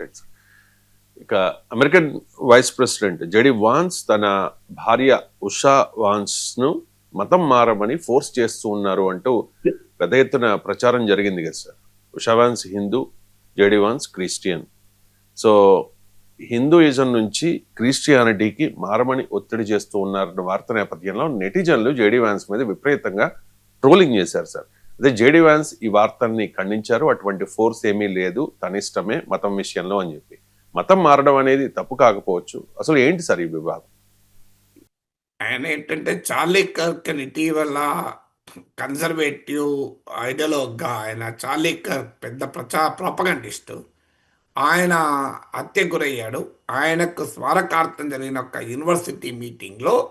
Right ఇక American vice president JD Vance తన భార్య ఉషా వాన్స్ను మతం మారమని ఫోర్స్ చేస్తూ ఉన్నారు అంటూ పెద్ద ఎత్తున ప్రచారం జరిగింది కదా sir. Usha Vance Hindu JD Vance Christian. So Hinduism నుంచి క్రిస్టియానిటీకి మారమని ఒత్తిడి చేస్తూ ఉన్నారన్న వార్త నేపథ్యంలో నెటిజన్లు జేడీ వ్యాన్స్ మీద విపరీతంగా ట్రోలింగ్ చేశారు సార్. అదే జేడీ వ్యాన్స్ ఈ వార్తల్ని ఖండించారు. అటువంటి ఫోర్స్ ఏమీ లేదు. తన ఇష్టమే మతం విషయంలో అని చెప్పి. మతం మారడం అనేది తప్పు కాకపోవచ్చు. అసలు ఏంటి సార్ ఈ విభాగం? ఆయన ఏంటంటే చార్లీ కర్క్ ఇటీవల కన్జర్వేటివ్ ఐడియాలజీగా ఆయన చార్లీ కర్క్ పెద్ద ప్రచా ప్రాపగండిస్టు. ఆయన హత్య గురయ్యాడు. ఆయనకు స్మారకార్థం జరిగిన ఒక యూనివర్సిటీ మీటింగ్లో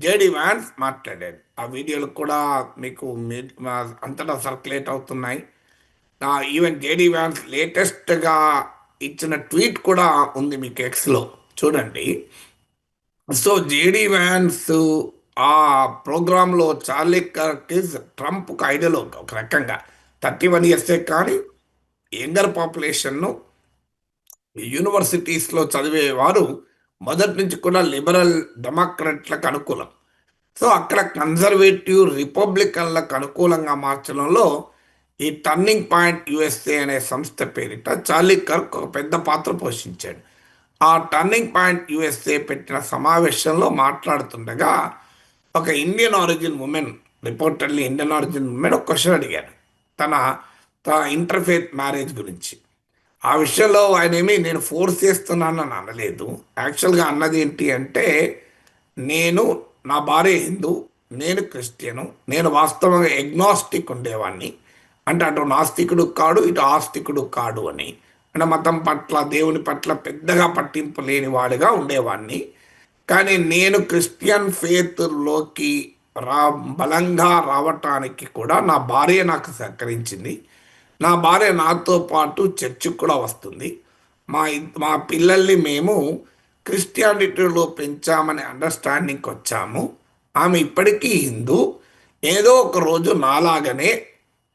జేడి వ్యాన్స్ మాట్లాడాడు ఆ వీడియోలు కూడా మీకు మీ- అంతటా సర్క్యులేట్ అవుతున్నాయి. ఈవెన్ జేడి వ్యాన్స్ లేటెస్ట్గా ఇచ్చిన ట్వీట్ కూడా ఉంది మీకు ఎక్స్లో. చూడండి. సో జేడి వ్యాన్స్ ఆ ప్రోగ్రాంలో చార్లీ కర్క్ ఇస్ ట్రంప్కి ఐడియాలో ఒక రకంగా థర్టీ వన్ ఇయర్సే కానీ యంగర్ పాపులేషన్ను యూనివర్సిటీస్లో చదివేవారు మొదటి నుంచి కూడా లిబరల్ డెమోక్రట్లకు అనుకూలం. సో అక్కడ కన్జర్వేటివ్ రిపబ్లికన్లకు అనుకూలంగా మార్చడంలో ఈ టర్నింగ్ పాయింట్ యుఎస్ఏ అనే సంస్థ పేరిట చార్లీ కర్క్ ఒక పెద్ద పాత్ర పోషించాడు. ఆ టర్నింగ్ పాయింట్ యుఎస్ఏ పెట్టిన సమావేశంలో మాట్లాడుతుండగా ఒక ఇండియన్ ఆరిజిన్ ఉమెన్ రిపోర్టర్లీ ఇండియన్ ఆరిజిన్ ఉమెన్ ఒక క్వశ్చన్ అడిగాడు. తన తన ఇంటర్ఫేత్ మ్యారేజ్ గురించి. ఆ విషయంలో ఆయన ఏమి నేను ఫోర్స్ చేస్తున్నానని అనలేదు. యాక్చువల్గా అన్నది ఏంటి అంటే నేను నా భార్య హిందూ నేను క్రిస్టియను నేను వాస్తవంగా ఎగ్నాస్టిక్ ఉండేవాడిని అంటే అటు నాస్తికుడు కాడు ఇటు ఆస్తికుడు కాడు అని. అంటే మతం పట్ల దేవుని పట్ల పెద్దగా పట్టింపు లేని వాడిగా ఉండేవాడిని కానీ నేను క్రిస్టియన్ ఫేత్లోకి రా బలంగా రావటానికి కూడా నా భార్య నాకు సహకరించింది. నా భార్య నాతో పాటు చర్చికి కూడా వస్తుంది. మా మా పిల్లల్ని మేము క్రిస్టియానిటీలో పెంచామనే అండర్స్టాండింగ్కి వచ్చాము. ఆమె ఇప్పటికీ హిందూ. ఏదో ఒక రోజు నాలాగనే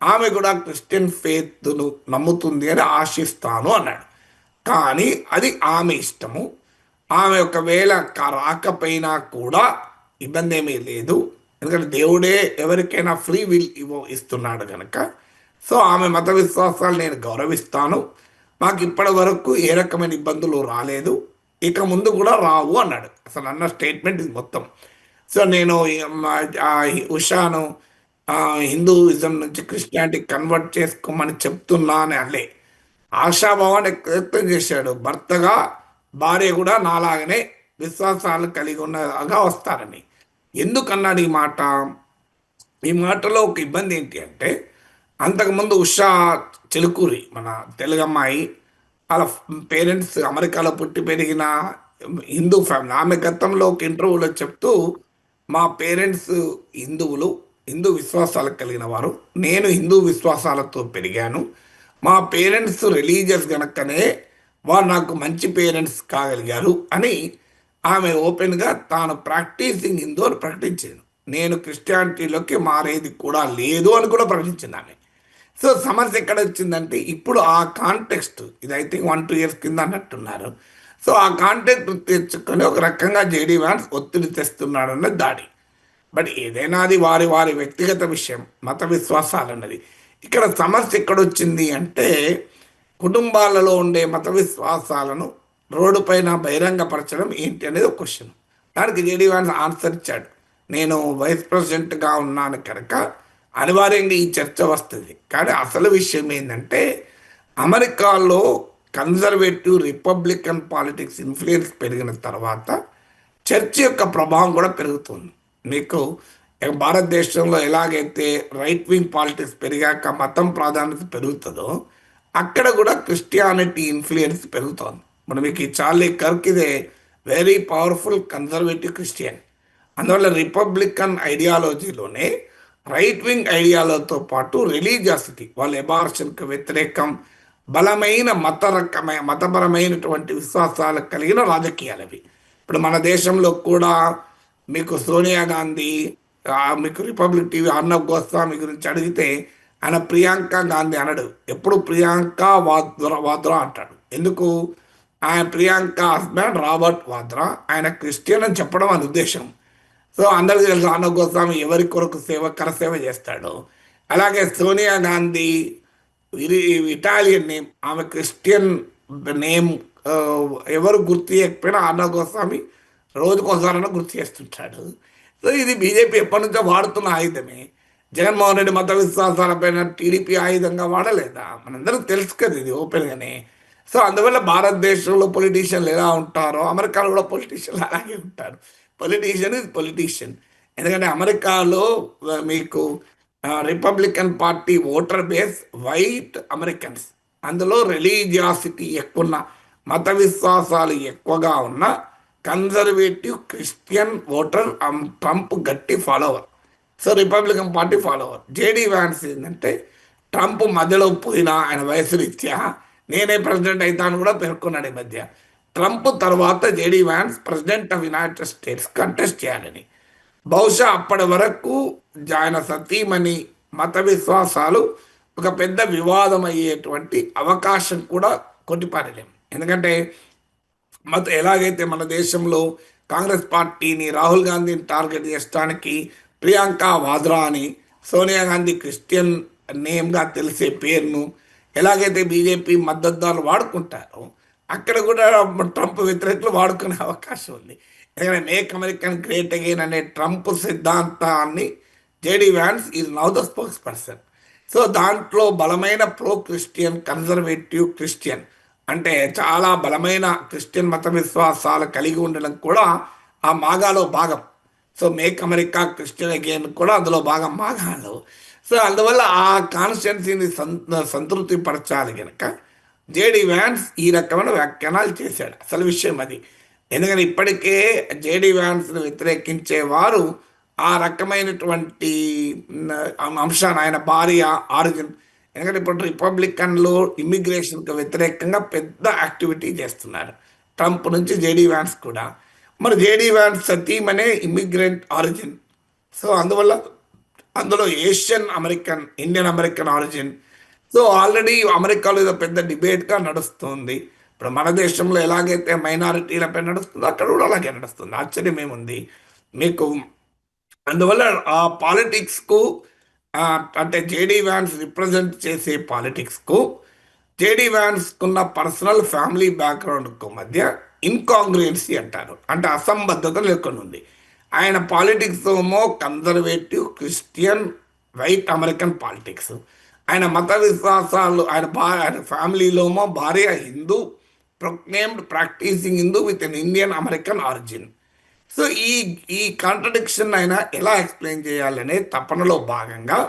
ఆమె కూడా క్రిస్టియన్ ఫేత్ను నమ్ముతుంది అని ఆశిస్తాను అన్నాడు. కానీ అది ఆమె ఇష్టము. ఆమె ఒకవేళ రాకపోయినా కూడా ఇబ్బంది ఏమీ లేదు. ఎందుకంటే దేవుడే ఎవరికైనా ఫ్రీ విల్ ఇవ్వ ఇస్తున్నాడు కనుక సో ఆమె మత విశ్వాసాలు నేను గౌరవిస్తాను. మాకు ఇప్పటి వరకు ఏ రకమైన ఇబ్బందులు రాలేదు. ఇక ముందు కూడా రావు అన్నాడు. అసలు అన్న స్టేట్మెంట్ ఇది మొత్తం. సో నేను ఈ ఉషాను హిందూయిజం నుంచి క్రిస్టియానిటీ కన్వర్ట్ చేసుకోమని చెప్తున్నా అని అల్లే ఆశాభావాన్ని వ్యక్తం చేశాడు. భర్తగా భార్య కూడా నాలాగనే విశ్వాసాలు కలిగి ఉన్నగా వస్తారని. ఎందుకన్నాడు ఈ మాట? ఈ మాటలో ఒక ఇబ్బంది ఏంటి అంటే అంతకుముందు ఉషా చిలుకూరి మన తెలుగు అమ్మాయి వాళ్ళ పేరెంట్స్ అమెరికాలో పుట్టి పెరిగిన హిందూ ఫ్యామిలీ. ఆమె గతంలో ఒక ఇంటర్వ్యూలో చెప్తూ మా పేరెంట్స్ హిందువులు హిందూ విశ్వాసాలు కలిగిన వారు. నేను హిందూ విశ్వాసాలతో పెరిగాను. మా పేరెంట్స్ రిలీజియస్ కనుకనే వారు నాకు మంచి పేరెంట్స్ కాగలిగారు అని ఆమె ఓపెన్గా తాను ప్రాక్టీసింగ్ హిందూ అని ప్రకటించాను నేను క్రిస్టియానిటీలోకి మారేది కూడా లేదు అని కూడా ప్రకటించింది ఆమె. సో సమస్య ఎక్కడ వచ్చిందంటే ఇప్పుడు ఆ కాంటెక్స్ట్ ఇది I think one two years కింద అన్నట్టున్నారు. సో ఆ కాంటెక్ట్ తెచ్చుకొని ఒక రకంగా జేడీ వ్యాన్స్ ఒత్తిడి తెస్తున్నాడు అన్న దాడి బట్ ఏదైనా అది వారి వారి వ్యక్తిగత విషయం మత విశ్వాసాలు అన్నది. ఇక్కడ సమస్య ఎక్కడొచ్చింది అంటే కుటుంబాలలో ఉండే మత విశ్వాసాలను రోడ్డుపైన బహిరంగపరచడం ఏంటి అనేది ఒక క్వశ్చన్ దానికి జేడీ వ్యాన్స్ ఆన్సర్ ఇచ్చాడు. నేను వైస్ ప్రెసిడెంట్గా ఉన్నాను కనుక అనివార్యంగా ఈ చర్చ వస్తుంది. కానీ అసలు విషయం ఏంటంటే అమెరికాలో కన్జర్వేటివ్ రిపబ్లికన్ పాలిటిక్స్ ఇన్ఫ్లుయెన్స్ పెరిగిన తర్వాత చర్చ్ యొక్క ప్రభావం కూడా పెరుగుతుంది. మీకు భారతదేశంలో ఎలాగైతే రైట్ వింగ్ పాలిటిక్స్ పెరిగాక మతం ప్రాధాన్యత పెరుగుతుందో అక్కడ కూడా క్రిస్టియానిటీ ఇన్ఫ్లుయెన్స్ పెరుగుతోంది. మనం మీకు ఈ చార్లీ కర్క్ ఇదే వెరీ పవర్ఫుల్ కన్జర్వేటివ్ క్రిస్టియన్. అందువల్ల రిపబ్లికన్ ఐడియాలజీలోనే రైట్ వింగ్ ఐడియాలతో పాటు రిలీజియాసిటీ వాళ్ళ ఎబార్షన్కి వ్యతిరేకం బలమైన మత రకమైన మతపరమైనటువంటి విశ్వాసాలు కలిగిన రాజకీయాలు అవి ఇప్పుడు మన దేశంలో కూడా మీకు సోనియా గాంధీ మీకు రిపబ్లిక్ టీవీ అర్ణబ్ గోస్వామి గురించి అడిగితే ఆయన ప్రియాంక గాంధీ అనడు. ఎప్పుడు ప్రియాంక వాద్రా వాద్రా అంటాడు. ఎందుకు? ఆయన ప్రియాంక హస్బెండ్ రాబర్ట్ వాద్రా ఆయన క్రిస్టియన్ అని చెప్పడం అని ఉద్దేశం. సో అందరికీ తెలుసు ఆనవ్ గోస్వామి ఎవరి కొరకు సేవ కరసేవ చేస్తాడు. అలాగే సోనియా గాంధీ ఇది ఇటాలియన్ నేమ్ ఆమె క్రిస్టియన్ నేమ్ ఎవరు గుర్తు చేయకపోయినా ఆనవ్ గోస్వామి రోజుకోసారైనా గుర్తు చేస్తుంటాడు. సో ఇది బీజేపీ ఎప్పటి నుంచో వాడుతున్న ఆయుధమే. జగన్మోహన్ రెడ్డి మత విశ్వాసాలపైన టీడీపీ ఆయుధంగా వాడలేదా? మనందరం తెలుసు కదా ఇది ఓపెన్గానే. సో అందువల్ల భారతదేశంలో పొలిటీషియన్లు ఎలా ఉంటారో అమెరికాలో కూడా పొలిటీషియన్లు అలాగే ఉంటారు. పొలిటీషియన్ ఇస్ పొలిటీషియన్ ఎందుకంటే అమెరికాలో మీకు Republican party voter base white Americans అందులో రిలీజియాసిటీ ఎక్కువ ఉన్న మత విశ్వాసాలు ఎక్కువగా ఉన్న కన్జర్వేటివ్ క్రిస్టియన్ ఓటర్ ట్రంప్ గట్టి follower so Republican party follower JD Vance ఏంటంటే ట్రంప్ మధ్యలో పోయినా ఆయన వయసు రీత్యా నేనే ప్రెసిడెంట్ అవుతాను కూడా పేర్కొన్నాడు ఈ మధ్య. ట్రంప్ తర్వాత JD Vance president of United States contest చేయాలని. బహుశా అప్పటి వరకు ఆయన సతీమణి మత విశ్వాసాలు ఒక పెద్ద వివాదం అయ్యేటువంటి అవకాశం కూడా కొట్టిపారలేం ఎందుకంటే మత ఎలాగైతే మన దేశంలో కాంగ్రెస్ పార్టీని రాహుల్ గాంధీని టార్గెట్ చేయడానికి ప్రియాంక వాద్రా అని సోనియా గాంధీ క్రిస్టియన్ నేమ్గా తెలిసే పేరును ఎలాగైతే బీజేపీ మద్దతుదారులు వాడుకుంటారో అక్కడ కూడా ట్రంప్ వ్యతిరేకులు వాడుకునే అవకాశం ఉంది. ఎందుకంటే మేక్ అమెరికన్ గ్రేట్ అగైన్ అనే ట్రంప్ సిద్ధాంతాన్ని JD Vance is now the spokesperson. So దాంట్లో బలమైన ప్రో క్రిస్టియన్ కన్జర్వేటివ్ క్రిస్టియన్ అంటే చాలా బలమైన క్రిస్టియన్ మత విశ్వాసాలు కలిగి ఉండడం కూడా ఆ మాగాలో భాగం. So make America Christian again కూడా అందులో భాగం మాగాలో. సో అందువల్ల ఆ కాన్స్టిట్యున్సీని సంతృప్తి పరచాలి కనుక జేడి వ్యాన్స్ ఈ రకమైన వ్యాఖ్యానాలు చేశాడు. అసలు విషయం అది. ఎందుకంటే ఇప్పటికే జేడి వ్యాన్స్ను వ్యతిరేకించే వారు ఆ రకమైనటువంటి అంశాన్ని ఆయన భార్య ఆరిజిన్ ఎందుకంటే ఇప్పుడు రిపబ్లికన్లు ఇమ్మిగ్రేషన్కి వ్యతిరేకంగా పెద్ద యాక్టివిటీ చేస్తున్నారు. ట్రంప్ నుంచి జేడీ వ్యాన్స్ కూడా. మరి జేడీ వ్యాన్స్ సతీమ్ అనే ఇమ్మిగ్రెంట్ ఆరిజిన్. సో అందువల్ల అందులో Asian American Indian American origin so already అమెరికాలో ఏదో పెద్ద డిబేట్గా నడుస్తుంది. ఇప్పుడు మన దేశంలో ఎలాగైతే మైనారిటీలపై నడుస్తుందో అక్కడ కూడా అలాగే నడుస్తుంది. ఆశ్చర్యం ఏముంది? మీకు అందువల్ల ఆ పాలిటిక్స్కు అంటే జేడీ వ్యాన్స్ రిప్రజెంట్ చేసే పాలిటిక్స్కు జేడీ వ్యాన్స్కున్న పర్సనల్ ఫ్యామిలీ బ్యాక్గ్రౌండ్కు మధ్య ఇన్కాంగ్రియన్సీ అంటారు. అంటే అసంబద్ధత లేకుండా ఉంది ఆయన పాలిటిక్స్ ఏమో conservative Christian white American politics. ఆయన మత విశ్వాసాలు ఆయన భా ఆయన ఫ్యామిలీలోమో భార్య Hindu proclaimed practising Hindu with an Indian American origin so ఈ ఈ కాంట్రడిక్షన్ ఆయన ఎలా ఎక్స్ప్లెయిన్ చేయాలనే తపనలో భాగంగా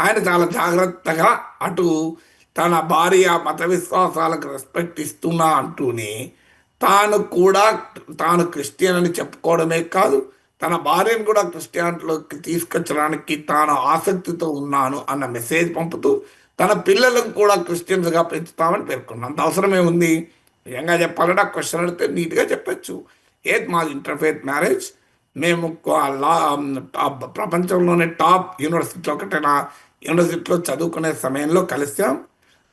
ఆయన చాలా జాగ్రత్తగా అటు తన భార్య మత విశ్వాసాలకు రెస్పెక్ట్ ఇస్తున్నా అంటూనే తాను కూడా తాను క్రిస్టియన్ అని చెప్పుకోవడమే కాదు తన భార్యను కూడా క్రిస్టియానిటీలోకి తీసుకొచ్చడానికి తాను ఆసక్తితో ఉన్నాను అన్న మెసేజ్ పంపుతూ తన పిల్లలకు కూడా క్రిస్టియన్స్గా పెంచుతామని పేర్కొన్నాను. అంత అవసరమే ఉంది. నిజంగా చెప్పాలంటే ఆ క్వశ్చన్ అడిగితే నీట్గా చెప్పచ్చు. ఏది మాది ఇంటర్ఫేత్ మ్యారేజ్? మేము లా టాప్ ప్రపంచంలోనే టాప్ యూనివర్సిటీలో ఒకటైన? యూనివర్సిటీలో చదువుకునే సమయంలో కలిసాం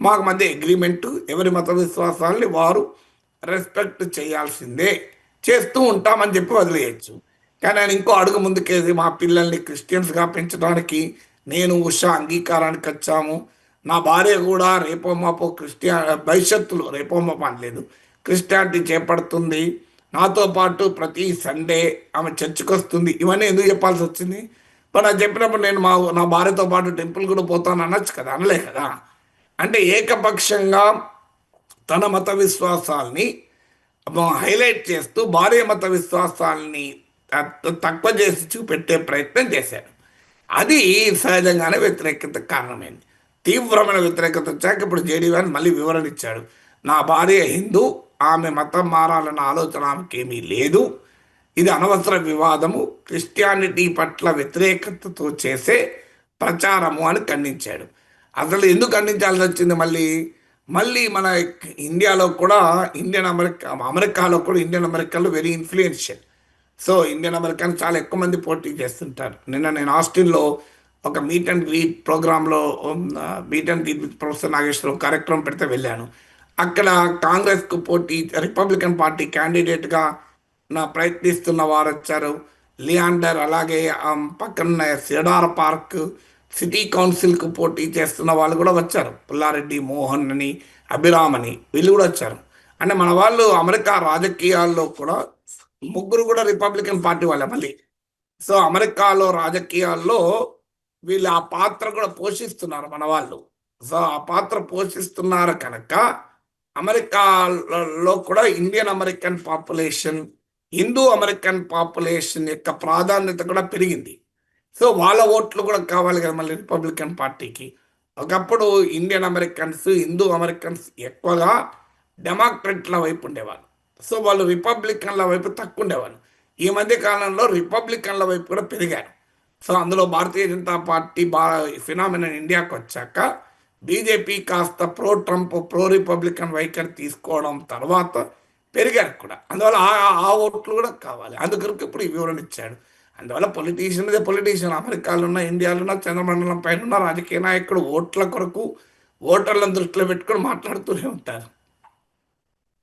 మాకు మధ్య అగ్రిమెంట్ ఎవరి మత విశ్వాసాలని వారు రెస్పెక్ట్ చేయాల్సిందే. చేస్తూ ఉంటామని చెప్పి వదిలేయచ్చు. కానీ ఆయన ఇంకో అడుగు ముందుకేసి మా పిల్లల్ని క్రిస్టియన్స్గా పెంచడానికి నేను ఉషా అంగీకారానికి వచ్చాము. నా భార్య కూడా రేపో మాపో క్రిస్టియా భవిష్యత్తులో రేపో మాపో అనలేదు క్రిస్టియానిటీ చేపడుతుంది. నాతో పాటు ప్రతి సండే ఆమె చర్చికి వస్తుంది. ఇవన్నీ ఎందుకు చెప్పాల్సి వచ్చింది? మరి నాకు చెప్పినప్పుడు నేను మా నా భార్యతో పాటు టెంపుల్ కూడా పోతాను అనొచ్చు కదా అనలే కదా? అంటే ఏకపక్షంగా తన మత విశ్వాసాల్ని హైలైట్ చేస్తూ భార్య మత విశ్వాసాల్ని తక్కువ చేసి చూపెట్టే ప్రయత్నం చేశాడు. అది సహజంగానే వ్యతిరేకత కారణమైంది. తీవ్రమైన వ్యతిరేకత వచ్చాక ఇప్పుడు జేడీ వ్యాన్ మళ్ళీ వివరణ ఇచ్చాడు. నా భార్య హిందూ ఆమె మతం మారాలన్న ఆలోచన ఆమెకి ఏమీ లేదు. ఇది అనవసర వివాదము. క్రిస్టియానిటీ పట్ల వ్యతిరేకతతో చేసే ప్రచారము అని ఖండించాడు. అసలు ఎందుకు ఖండించాల్సి వచ్చింది మళ్ళీ? మళ్ళీ మన ఇండియాలో కూడా ఇండియన్ అమెరికా అమెరికాలో కూడా ఇండియన్ అమెరికాలో very influential. So Indian American చాలా ఎక్కువ మంది పోటీ చేస్తుంటారు. నిన్న నేను ఆస్టిన్లో ఒక మీట్ అండ్ గ్రీట్ ప్రోగ్రాంలో meet and greet with professor Nageshwaram కార్యక్రమం పెడితే వెళ్ళాను. అక్కడ కాంగ్రెస్కు పోటీ రిపబ్లికన్ పార్టీ క్యాండిడేట్గా నా ప్రయత్నిస్తున్న వారు వచ్చారు లియాండర్ అలాగే పక్కన సిడార్ పార్క్ సిటీ కౌన్సిల్కు పోటీ చేస్తున్న వాళ్ళు కూడా వచ్చారు. పుల్లారెడ్డి మోహన్ అని అభిరామ్ అని వీళ్ళు కూడా వచ్చారు. అంటే మన వాళ్ళు అమెరికా రాజకీయాల్లో కూడా ముగ్గురు కూడా రిపబ్లికన్ పార్టీ వాళ్ళే మళ్ళీ. సో అమెరికాలో రాజకీయాల్లో వీళ్ళు ఆ పాత్ర కూడా పోషిస్తున్నారు మన వాళ్ళు. సో ఆ పాత్ర పోషిస్తున్నారు కనుక అమెరికాలో కూడా Indian American population Hindu American population యొక్క ప్రాధాన్యత కూడా పెరిగింది. సో వాళ్ళ ఓట్లు కూడా కావాలి కదా మళ్ళీ రిపబ్లికన్ పార్టీకి ఒకప్పుడు ఇండియన్ అమెరికన్స్ హిందూ అమెరికన్స్ ఎక్కువగా డెమోక్రెట్ల వైపు ఉండేవాళ్ళు. సో వాళ్ళు రిపబ్లికన్ల వైపు తక్కువ ఉండేవాళ్ళు ఈ మధ్య కాలంలో రిపబ్లికన్ల వైపు కూడా పెరిగారు. సో అందులో భారతీయ జనతా పార్టీ బా ఫినామినన్ ఇండియాకి వచ్చాక బీజేపీ కాస్త ప్రో ట్రంప్ ప్రో రిపబ్లికన్ వైఖరి తీసుకోవడం తర్వాత పెరిగారు కూడా. అందువల్ల ఆ- ఆ ఓట్లు కూడా కావాలి. అందుకొరకు ఇప్పుడు ఈ వివరణ ఇచ్చాడు. అందువల్ల పొలిటీషియన్ ఇదే పొలిటీషియన్ అమెరికాలో ఉన్న ఇండియాలో ఉన్న చంద్రమండలం పైన ఉన్న రాజకీయ నాయకుడు ఓట్ల కొరకు ఓటర్లను దృష్టిలో పెట్టుకొని మాట్లాడుతూనే ఉంటారు.